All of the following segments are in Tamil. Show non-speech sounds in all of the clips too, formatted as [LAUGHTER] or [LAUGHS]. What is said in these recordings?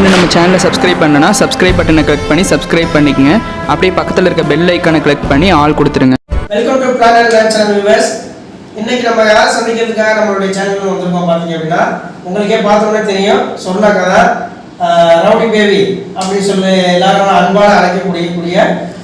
இன்னும் நம்ம சேனலை சப்ஸ்கிரைப் பண்ணனா சப்ஸ்கிரைப் பட்டனை கிளிக் பண்ணி சப்ஸ்கிரைப் பண்ணிக்கங்க. அப்படியே பக்கத்தில் இருக்க பெல் ஐக்கானை கிளிக் பண்ணி ஆல் கொடுத்துருங்க. Welcome to planet land channel viewers இன்னைக்கு நம்ம யார் சந்திக்கிறதுக்காக நம்மளுடைய சேனல் வந்திருக்கோம் பார்த்தீங்க அப்படின்னா உங்களுக்கே பார்த்தோன்னே தெரியும். சொன்ன கதை ரவுடி பேபி அப்படின்னு சொல்லி எல்லாரும் அன்பாக அழைக்கக்கூடிய கூடிய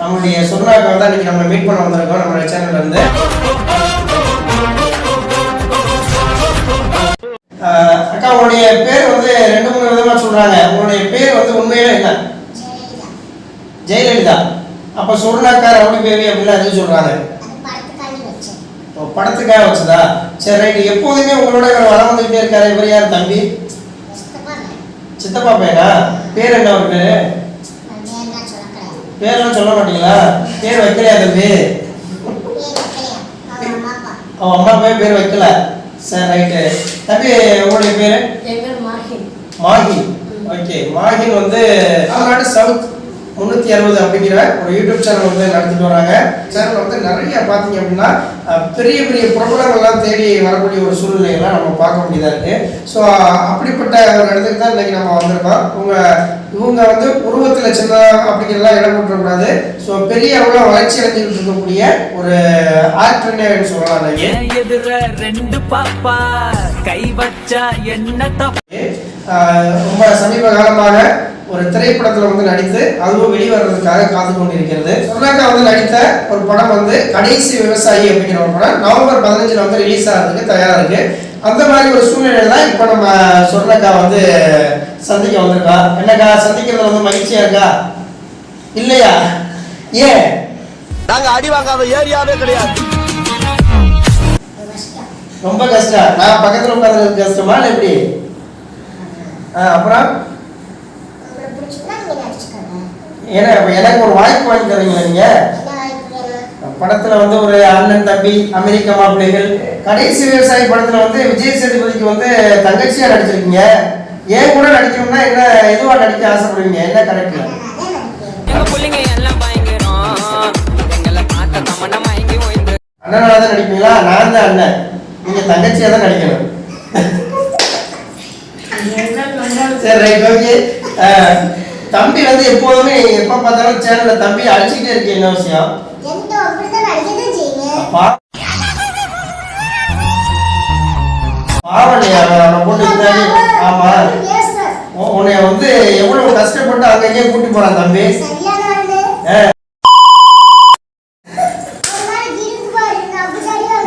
நம்மளுடைய சொன்னாக்கா தான் இன்னைக்கு நம்ம மீட் பண்ண வந்திருக்கோம் நம்மளுடைய சேனல்ல அக்கா உங்களுடைய பேர் வந்து ரெண்டு மூணு விதமா சொல்றாங்க. உங்களுடைய பேர் வந்து உண்மையில என்ன? ஜெயலலிதா. அப்ப சொன்னாக்கா ரவுடி பேபி அப்படின்லாம் எதுவும் சொல்றாங்க? ஓ, படத்துக்காக வச்சதா? சரி ரைட் எப்போதுமே உங்களோட இவர் வளம் வந்துகிட்டே இருக்காரு. இவர் யார் தம்பி? சித்தப்பா பையனா? பேர் என்ன ஒரு பேரு? பேர்லாம் சொல்ல மாட்டீங்களா? பேர் வைக்கலையா தம்பி? அவன் அம்மா பையன் பேர் வைக்கல. சரி ரைட்டு தம்பி உங்களுடைய பேரு? மாஹி. ஓகே மாஹின் வந்து தமிழ்நாடு சவுத் முந்நூற்றி அறுபது அப்படிங்கிற ஒரு யூடியூப் சேனல் வந்து நடத்திட்டு வராங்க. சேனல் வந்து நிறைய பார்த்தீங்க அப்படின்னா பெரிய பெரிய பிரபலங்கள்லாம் தேடி வரக்கூடிய ஒரு சூழ்நிலையெல்லாம் நம்ம பார்க்க வேண்டியதாக இருக்கு. ஸோ அப்படிப்பட்ட ஒரு இடத்துக்கு தான் இன்னைக்கு நம்ம வந்திருக்கோம். இவங்க இவங்க வந்து உருவத்தில் சின்ன அப்படிங்கிறதெல்லாம் இடம் கொடுக்கக்கூடாது. ஸோ பெரிய அளவில் வளர்ச்சி அடைஞ்சிட்டு இருக்கக்கூடிய ஒரு ஆக்டர்னே சொல்லலாம் எதிர ரெண்டு பாப்பா கை வச்சா என்ன ரொம்ப சமீப காலமாக ஒரு திரைப்படத்தில் வந்து நடித்து அதுவும் வெளிவரதுக்காக காத்து கொண்டிருக்கிறது. சொன்னாக்கா வந்து நடித்த ஒரு படம் வந்து கடைசி விவசாயி அப்படிங்கிற ஒரு படம். நவம்பர் பதினஞ்சில் வந்து ரிலீஸ் ஆகிறதுக்கு தயாராக இருக்கு. அந்த மாதிரி ஒரு சூழ்நிலையில தான் இப்போ நம்ம சொன்னக்கா வந்து சந்திக்க வந்திருக்கா? என்னக்கா சந்திக்கிறதுல வந்து மகிழ்ச்சியா இருக்கா? இல்லையா? ஏன்? நாங்க அடி வாங்காத ஏரியாவே கிடையாது. ரொம்ப கஷ்டம். நான் பக்கத்தில் உட்காந்துருக்கு கஷ்டமா இல்லை எப்படி? ஆ, அப்புறம்? ஏன்னா எனக்கு ஒரு வாய்ப்பு வாங்கி தரீங்களா நீங்க? படத்துல வந்து ஒரு அண்ணன் தம்பி அமெரிக்க மாப்பிள்ளைகள். கடைசி விவசாயி படத்துல வந்து விஜய் சேதுபதிக்கு வந்து தங்கச்சியா நடிச்சிருக்கீங்க. ஏன் கூட நடிக்கணும்னா என்ன எதுவா நடிக்க ஆசைப்படுவீங்க? என்ன கரெக்ட் அண்ணனால தான் நடிப்பீங்களா? நான் தான் அண்ணன். நீங்க தங்கச்சியா தான் நடிக்கணும். சரி ரைட் ஓகே தம்பி வந்து எப்போதுமே எப்ப பார்த்தாலும் சேனல்ல தம்பி அடிச்சுக்கிட்டே இருக்கீங்க என்ன விஷயம்? அப்பா பாவம் இல்லையா அவனை போட்டு ஆமா. உன்னை வந்து எவ்வளவு கஷ்டப்பட்டு அங்கங்கே கூட்டி போறான் தம்பி.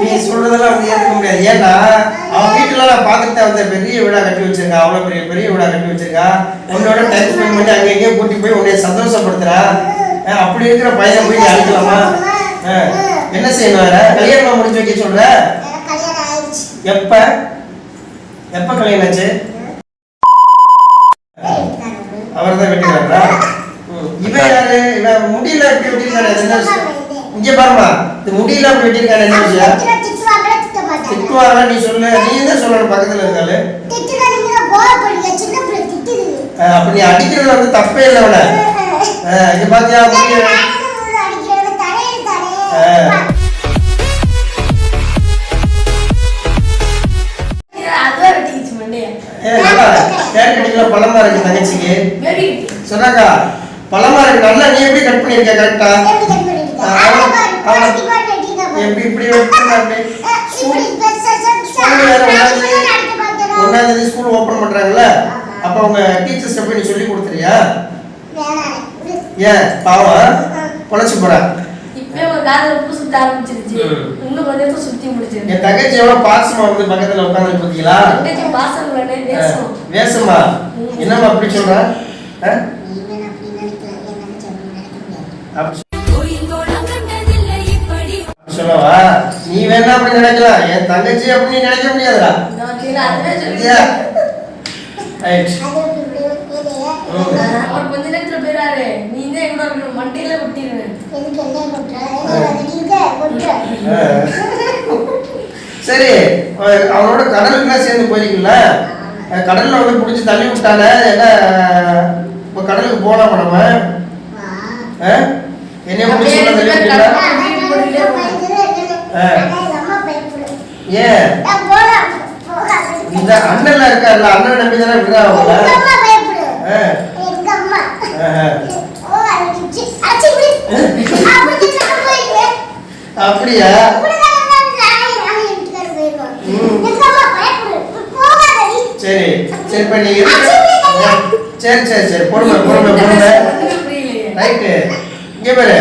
நீ சொல்றதெல்லாம் அப்படி ஏத்துக்க முடியாது. ஏன்னா அவன் வீட்டுல நான் பார்த்துட்டு அந்த பெரிய வீடா கட்டி வச்சிருக்கா. அவ்வளவு பெரிய பெரிய வீடா கட்டி வச்சிருக்கா. உன்னோட டைம் ஸ்பெண்ட் பண்ணி அங்க கூட்டி போய் உன்னை சந்தோஷப்படுத்துறா. அஹ் அப்படி இருக்கிற பையனை போய் நீ அடிக்கலாமா? என்ன செய்யணும் வேற? கல்யாணமா முடிஞ்சு வைக்க சொல்ற? எப்ப? எப்ப கல்யாணம் ஆச்சு? அவர் தான் வெட்டிக்கிறாரா இவன் யாரு? இவன் முடியல இப்படி வெட்டிருக்காரு அது என்ன இங்க பாருமா இது முடியல அப்படி வெட்டிருக்காரு என்ன விஷயம்? திட்டுவாரா நீ சொல்லு. நீ தான் சொல்லணும் பக்கத்துல இருக்காரு அஹ் அப்ப நீ அடிக்கிறது வந்து தப்பே இல்லை அவனை. அஹ் இங்க பாத்தியா? முடிய பழமா இருக்கு தங்கச்சிக்கு. சொன்னாக்கா பழமா இருக்கு. நல்லா நீ எப்படி கட் பண்ணிருக்க கரெக்டா எப்படி இப்படி ஒன்னாம் தேதி ஸ்கூல் ஓபன் பண்றாங்கல்ல. அப்ப அவங்க டீச்சர்ஸ் போய் நீ சொல்லி கொடுத்துறியா ஏன் பாவம் பொழைச்சு போறா. காதல பூ சுத்த ஆரம்பிச்சிருச்சு. இன்னும் கொஞ்சம் சுத்தி முடிச்சிருக்கு என் தங்கச்சி எவ்வளவு பாசமா வந்து பக்கத்துல உட்காந்து பாத்தீங்களா? தங்கச்சி பாசம் அப்படி சொல்ற? ஆ? அப்படி அப்படி சொல்லவா? நீ வேணா அப்படி நினைக்கலாம். என் தங்கச்சி அப்படி நீ நினைக்க முடியாதுடா. ரைட். கொஞ்ச நேரத்துல போயிடாரு நீ தான் எங்க இருக்கணும். மண்டையில விட்டிருவேன் [LAUGHS] சரி அவ- அவனோட கடலுக்குலாம் சேர்ந்து போயிருக்கீங்களா? கடல்ல வந்து பிடிச்சி தள்ளி விட்டானே என்ன இப்போ கடலுக்கு போகலாமா நம்ம? என்னைய பிடிச்சி உள்ள தள்ளி விட்டீங்களா? ஏன் இந்த அண்ணன்லாம் இருக்கார்ல அண்ணன் நம்பி தானே விடுறா அவங்கள? [LAUGHS] ஆ, எங்க அம்மா ஆஹா. ஓ அரைச்சு அரைச்சு விடு அப்படி நான் போயிடுவேன் அப்படியா. சரி சரி இப்ப நீ சரி சரி சரி பொறுமை பொறுமை பொறுமை ரைட்டு இங்க பாரு.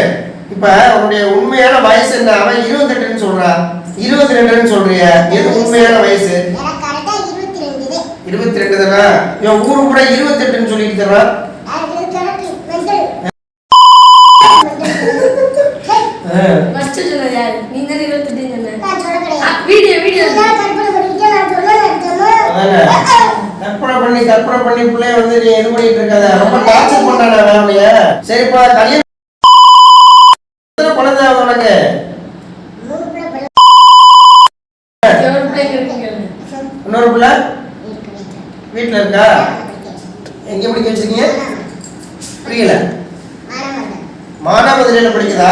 இப்ப உன்னுடைய உண்மையான வயசு என்ன? அவன் இருபத்தெட்டுன்னு சொல்றான் இருபத்தி ரெண்டுன்னு சொல்றிய. எது உண்மையான வயசு? இருபத்தி ரெண்டு. தானா? இவன் ஊரு கூட இருபத்தெட்டுன்னு சொல்லிட்டு தர்றான் ஆ. ஃபர்ஸ்ட் சொன்னது யாரு நீ தானே இருபத்தெட்டு சொன்ன வீடியோ வீடியோ அதானே கற்பனை பண்ணி கற்பனை பண்ணி பிள்ளைய வந்து நீ இது பண்ணிட்டு இருக்காத. ரொம்ப டார்ச்சர் பண்ணானே அவனைய. சரிப்பா கல்யாணம் குழந்தை உனக்கு? இன்னொரு பிள்ளை? வீட்டில் இருக்கா? எங்க படிக்க வச்சிருக்கீங்க புரியல. மானாமதுரையில படிக்குதா?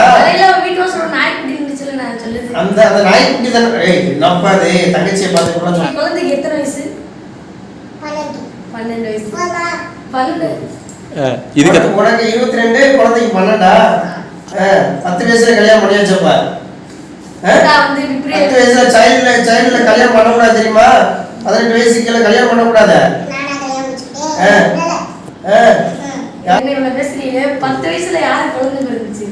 அந்த அந்த நாய்க்குட்டி தானே? ஏய் என்னப்பா அது தங்கச்சியை பார்த்து குழந்தைக்கு எத்தனை வயசு? பன்னெண்டு வயசு. பன்னெண்டு. இதுக்கு உனக்கு- இருபத்தி ரெண்டு குழந்தைக்கு பன்னெண்டா? ஆ, பத்து வயசுல கல்யாணம் பண்ணி வச்சப்பா? ஆ? நான் வந்து இப்படி பத்து வயசுல சைல்டுல சைல்டுல கல்யாணம் பண்ணக்கூடாது தெரியுமா? பதினெட்டு வயசுக்கு கீழே கல்யாணம் பண்ணக்கூடாது? பத்து வயசுல யாரு குழந்தை பிறந்துச்சு?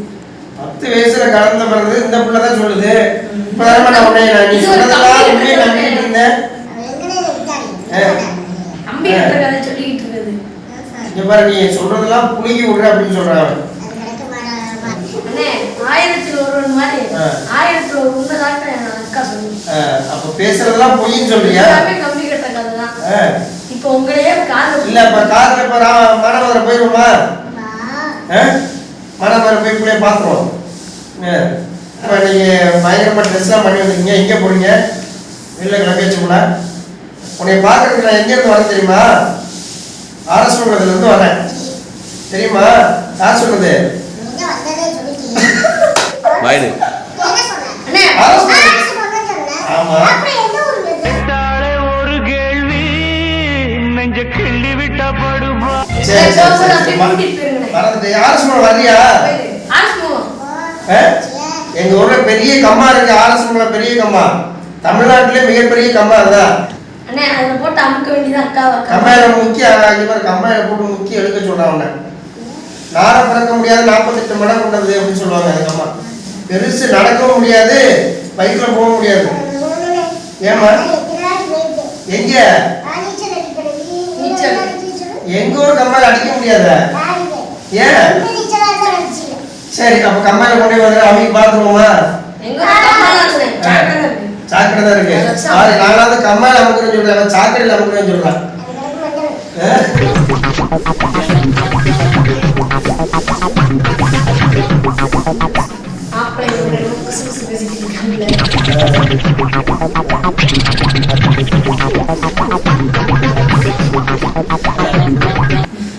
பத்து வயசுல கலந்த பிறகு இந்த பிள்ளை தான் சொல்லுது. இப்பதானே நான் உன்னை நான் நீ சொன்னதெல்லாம் உண்மையை நம்பிட்டு இருந்தேன் அம்பி கிட்ட கதை சொல்லிக்கிட்டு இருக்குது இங்க பாரு நீ சொல்றதெல்லாம் விடுற அப்படின்னு. அண்ணே ஆயிரத்தில் ஒருவன் மாதிரி. ஆயிரத்தில் ஒரு உண்மை தான் அக்கா சொன்னீங்க ஆ, அப்ப பேசுறதெல்லாம் பொய்ன்னு சொல்றியா? கம்பி கட்ட கதை தான். இப்போ உங்களையே காது இல்ல இப்ப கார்ல இப்ப மானவரை போயிருவோமா? மானவரை போய் பிள்ளைய பாத்துருவோம். இப்ப நீங்க பயங்கரமா ட்ரெஸ் எல்லாம் பண்ணி வந்திருக்கீங்க. எங்க போறீங்க. வெளில கிளம்பியாச்சு கூட உன்னை பாக்குறதுக்கு நான் எங்க இருந்து வரேன் தெரியுமா? இருந்து வரேன். தெரியுமா? யார் சொன்னது ஆமா. ஒரு கேள்வி நெஞ்ச கிள்ளி விட்டா படுமா? சரி சரி சோப்பு சரி. அப்படியே சரி மற- கூட்டிட்டு போயிருங்க. மறந்துட்டேன் ஆர்எஸ் பண்ண வர்றியா? எங்க ஊர்ல பெரிய கம்மா இருக்கு. ஆர்எஸ் பெரிய கம்மா. தமிழ்நாட்டிலே மிகப்பெரிய கம்மா அதுதான். அண்ணே அதுல போட்டு அமுக்க வேண்டியதான் அக்கா அக்கா? கம்மாயில முக்கி இவர் கம்மாயில போட்டு முக்கி எடுக்க அவனை நார பிறக்க முடியாது நாற்பத்தெட்டு மடம் கொண்டது அப்படின்னு சொல்லுவாங்க அந்த கம்மா பெருசு நடக்கவும் முடியாது பைக்ல போக முடியாது. ஏம்மா? எங்க? எங்க ஊர் கம்மாயில அடிக்க முடியாத? ஏன்? சரி அப்ப கம்மாயில கொண்டு வந்து அவங்க பாத்துருவோமா சாக்கடை தான் இருக்கு. சாரி நானாவது கம்மாயில அமுக்குறேன்னு சொல்றேன் சாக்கடையில அமுக்குறேன்னு சொல்றான்.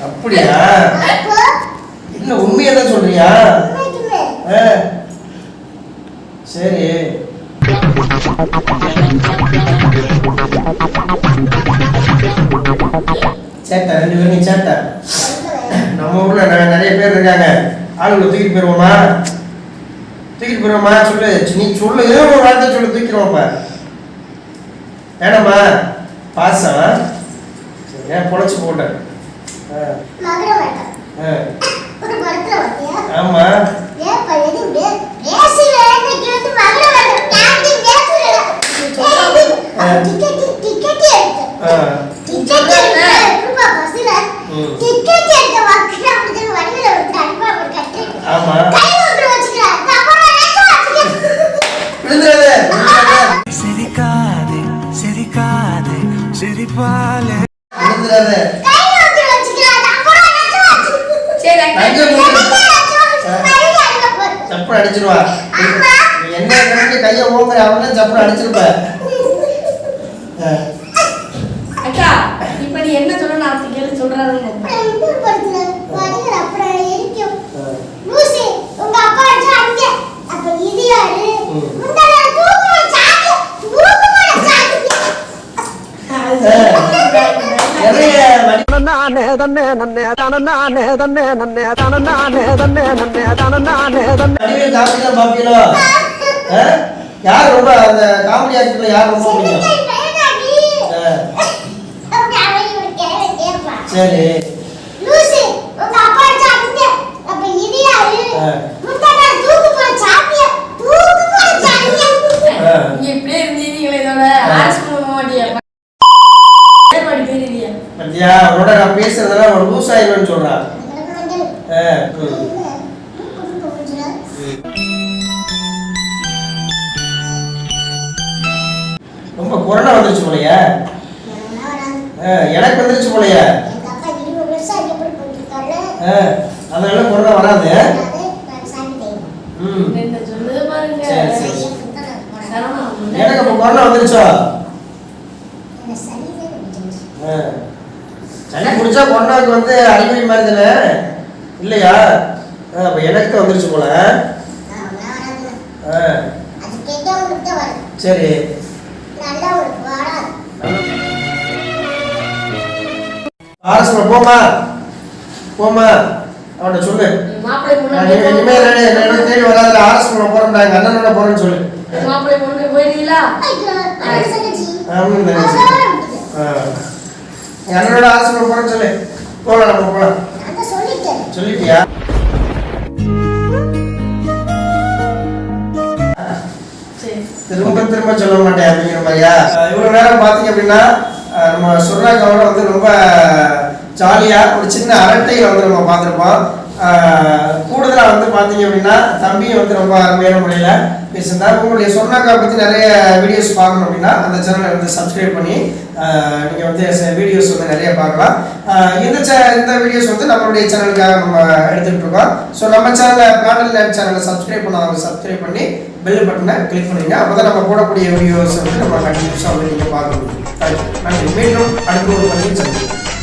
அப்படியா? என்ன உண்மையை தான் சொல்றியா? நீ சேட்டை நம்ம ஊர்ல நிறைய பேர் இருக்காங்க. ஆளுங்களை தூக்கிட்டு போயிருவோமா? தூக்கிட்டு போயிருவோமா? சொல்லு. நீ சொல்லு. ஏதோ ஒரு வார்த்தை சொல்லு. தூக்கிடுவோம் இப்ப வேணாமா பாசம் ஏன் பொழைச்சு போட்டேன். ஆ, ஆ. ஆமா. ஆ. சிரிக்காதே சிரிப்பாலே. அடிச்சிருவா. நீ என்ன கணக்கு கையை ஓங்குற அவன சப்பு அடிச்சிருப்ப. அக்கா இப்ப நீ என்ன சொல்ல நான் அப்படி கேள்வி சொல்றாருன்னு ஆ. லூசி உங்க அப்பா அடிச்சா அடிக்க அப்ப இது யாரு ம். முந்தான தூக்குற சாக்கு தூக்குற சாக்கு ஆ. நிறைய வடி- தனநானே தன்னே நன்னே தனநானே தன்னே நன்னே தனநானே தன்னே நன்னே தனநானே தன்னே காமெடி பாப்பீங்களோ? யார் ரொம்ப அந்த காமெடி ஆக்டர்ல யார் ரொம்ப பிடிக்கும். சரி லூசு, உங்க அப்பா சாப்பிட்டு, அப்ப இது யாரு? ஆ. முந்தானை தூக்கு போட சாப்பிட்டியா? தூக்கு போட சாப்பிட்டியா? ஆ. நீங்க இப்படியே இருந்தீங்களே இதோட ஆர்ஸ் பண்ண மாட்டியா ஏற்பாடு தெரியலையா பத்தியா அவனோட நான் பேசுறதெல்லாம் அவன் லூஸ் ஆயிடுவேன்னு சொல்றான். ரொம்ப கொரோனா வந்துருச்சு போலயே. எனக்கு வந்துருச்சு போலயே. அப்பா அதனால கொரோனா வராது. எனக்கு இப்போ கொரோனா வந்துருச்சோ எனக்கு சரியில்லை பிடிச்சிருச்சு. ஆ. சளி பிடிச்சா கொரோனாவுக்கு வந்து அறிகுறி மாதிரி தானே இல்லையா? ஆ, அப்ப எனக்கு வந்துருச்சு போல. ஆ. சரி. நல்லா ஒரு வராது. ஆர்எஸ் போமா போமா அவன்கிட்ட சொல்லு இனிமே- ரெண்டு தேடி வராதுல ஆர்எஸ் போறேன் எங்க அண்ணனோட போறேன்னு சொல்லு. மாப்பிள்ளை அது சொல்லுச்சு. ஆமாம் நினைச்சு அண்ணனோட ஆர்எஸ் போறேன்னு சொல்லு. போகலாம் நம்ம போகலாம். சொல்லிட்டியா? சரி. திரும்ப திரும்ப சொல்ல மாட்டேன் அப்படிங்கிற மாதிரியா? இவ்வளவு நேரம் பார்த்தீங்க அப்படின்னா நம்ம சுர்ணாக்காவோட வந்து ரொம்ப ஜாலியா ஒரு சின்ன அரட்டையில வந்து நம்ம பார்த்துருப்போம். கூடுதலாக வந்து பார்த்தீங்க அப்படின்னா தம்பியை வந்து ரொம்ப அருமையான முறையில் பேசியிருந்தார். உங்களுடைய சொர்ணாக்கா பற்றி நிறைய வீடியோஸ் பார்க்கணும் அப்படின்னா அந்த சேனலை வந்து சப்ஸ்கிரைப் பண்ணி நீங்கள் வந்து வீடியோஸ் வந்து நிறைய பார்க்கலாம். இந்த சே இந்த வீடியோஸ் வந்து நம்மளுடைய சேனலுக்காக நம்ம எடுத்துகிட்டு இருக்கோம். ஸோ நம்ம சேனலை பேனல் லேப் சேனலை சப்ஸ்கிரைப் பண்ணாதவங்க சப்ஸ்கிரைப் பண்ணி பெல் பட்டனை கிளிக் பண்ணுங்க அப்போ தான் நம்ம போடக்கூடிய வீடியோஸ் வந்து நம்ம கண்டினியூஸாக வந்து நீங்கள் பார்க்க முடியும். நன்றி. மீண்டும் அடுத்த ஒரு பதிவு சந்திப்போம்.